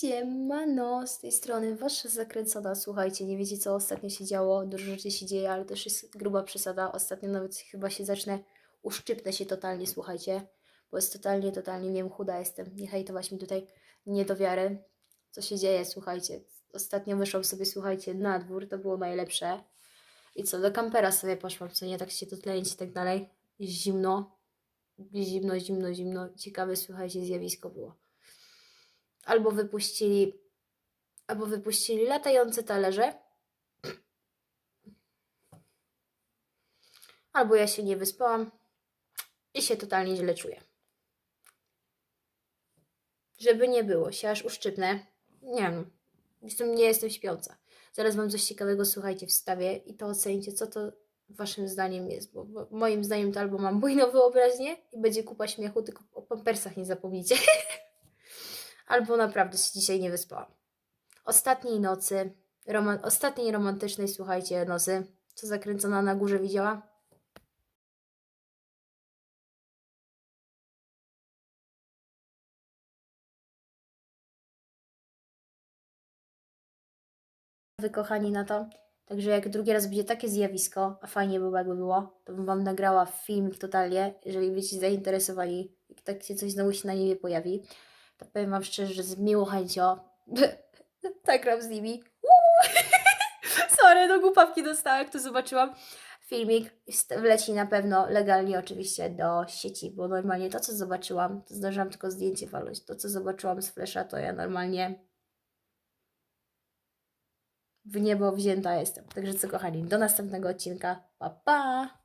Siemano, z tej strony wasza zakręcona. Słuchajcie, nie wiecie co ostatnio się działo, dużo rzeczy się dzieje, ale też jest gruba przesada. Ostatnio nawet chyba się zacznę, uszczypnę się totalnie, słuchajcie, bo jest totalnie, totalnie, nie wiem, chuda jestem. Nie hejtować mi tutaj niedowiary. Co się dzieje, słuchajcie. Ostatnio wyszłam sobie, słuchajcie, na dwór, to było najlepsze. I co, do kampera sobie poszłam, co nie, tak się to tlenić i tak dalej. Zimno, zimno, zimno, zimno. Ciekawe, słuchajcie, zjawisko było albo wypuścili, albo wypuścili latające talerze, albo ja się nie wyspałam i się totalnie źle czuję. Żeby nie było, się aż uszczypnę. Nie wiem, jestem, nie jestem śpiąca. Zaraz wam coś ciekawego, słuchajcie, wstawię i to ocencie, co to waszym zdaniem jest, bo, bo moim zdaniem to albo mam bujną wyobraźnię i będzie kupa śmiechu, tylko o pampersach nie zapomnijcie. albo naprawdę się dzisiaj nie wyspałam. Ostatniej nocy, ostatniej romantycznej, słuchajcie, nocy, co zakręcona na górze widziała? Wykochani na to. Także jak drugi raz będzie takie zjawisko, a fajnie było jakby było, to bym Wam nagrała filmik totalnie, jeżeli będziecie zainteresowani, jak tak się coś znowu się na niebie pojawi to powiem Wam szczerze, że z miłą chęcią nagram z nimi. Sorry, no głupawki dostałam, jak to zobaczyłam. Filmik wleci na pewno legalnie oczywiście do sieci, bo normalnie to, co zobaczyłam, to zdążyłam tylko zdjęcie walnąć. To, co zobaczyłam z flesza, to ja normalnie w niebo wzięta jestem. Także co, kochani, do następnego odcinka. Pa, pa!